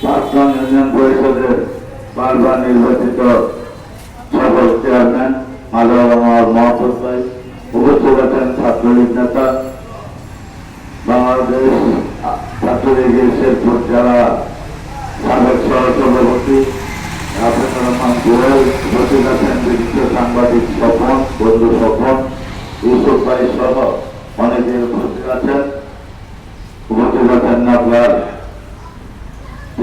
প্রাক্তন ইউনিয়ন পরিষদের বারবার নির্বাচিত সকল চেয়ারম্যান মাধব আমার ভাই উপস্থিত আছেন ছাত্রলীগ নেতা, বাংলাদেশ ছাত্রলীগের শেরপুর জেলা সাবেক সহসভাপতি হাফিজুর রহমান গোয়েল, উপস্থিত আছেন বিশিষ্ট সাংবাদিক স্বপন, বন্ধু স্বপন, ইউসুফ ভাই সহ অনেকে উপস্থিত আছেন উপস্থিত আছেন আপনার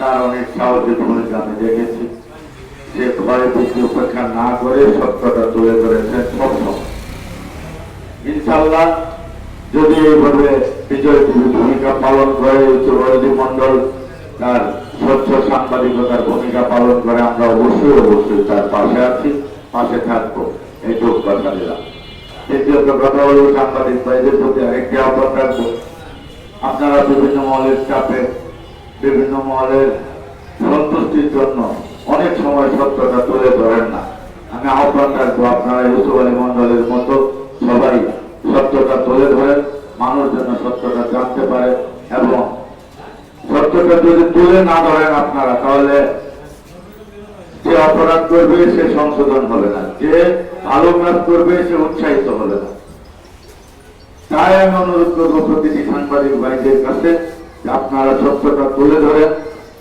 তার অনেক সাহসী ভূমিকা আমি দেখেছি। যে ভয় ভীতি উপেক্ষা না করে সত্যটা তুলে ধরেছেন সবসময় ইনশাল্লাহ যদি এইভাবে বিজয় টিভি ভূমিকা পালন করে চৌরদি মন্ডল তার স্বচ্ছ সাংবাদিকতার ভূমিকা পালন করে, আমরা অবশ্যই অবশ্যই তার পাশে আছি, পাশে থাকব। এইটুকু কথা দিলাম। দ্বিতীয়ত কথা হলো সাংবাদিক ভাইদের প্রতি আরেকটি আহ্বান রাখব। আপনারা বিভিন্ন মহলের চাপে বিভিন্ন মহলের সন্তুষ্টির জন্য অনেক সময় সত্যটা তুলে ধরেন না। আমি আহ্বান রাখব আপনারা ইউসুফ আলী মন্ডলের মতো সবাই সত্যটা তুলে ধরেন, মানুষ যেন সত্যটা জানতে পারে এবং সত্যটা যদি তুলে না ধরেন আপনারা, তাহলে যে অপরাধ করবে সে সংশোধন হবে না, যে ভালো কাজ করবে সে উৎসাহিত হবে না। তাই আমি অনুরোধ করব প্রতিটি সাংবাদিক ভাইদের কাছে আপনারা সত্যটা তুলে ধরেন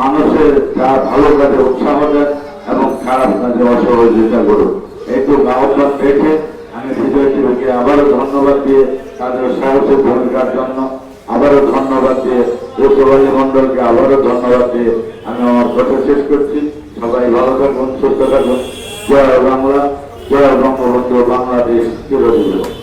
মানুষের যা ভালো কাজে উৎসাহ দেন এবং খারাপ কাজে অসহযোগিতা করুন। এইটুকু আহ্বান রেখে আমি বিজয় আবারও ধন্যবাদ দিয়ে তাদের সাহসী ভূমিকার জন্য আবারও ধন্যবাদ দিয়ে যৌথবাহী মন্ডলকে আবারও ধন্যবাদ দিয়ে আমি আমার কথা শেষ করছি। সবাই ভালো থাকুন, সুস্থ থাকুন। জয় বাংলা, জয় বঙ্গবন্ধু, বাংলাদেশ চিরজীবন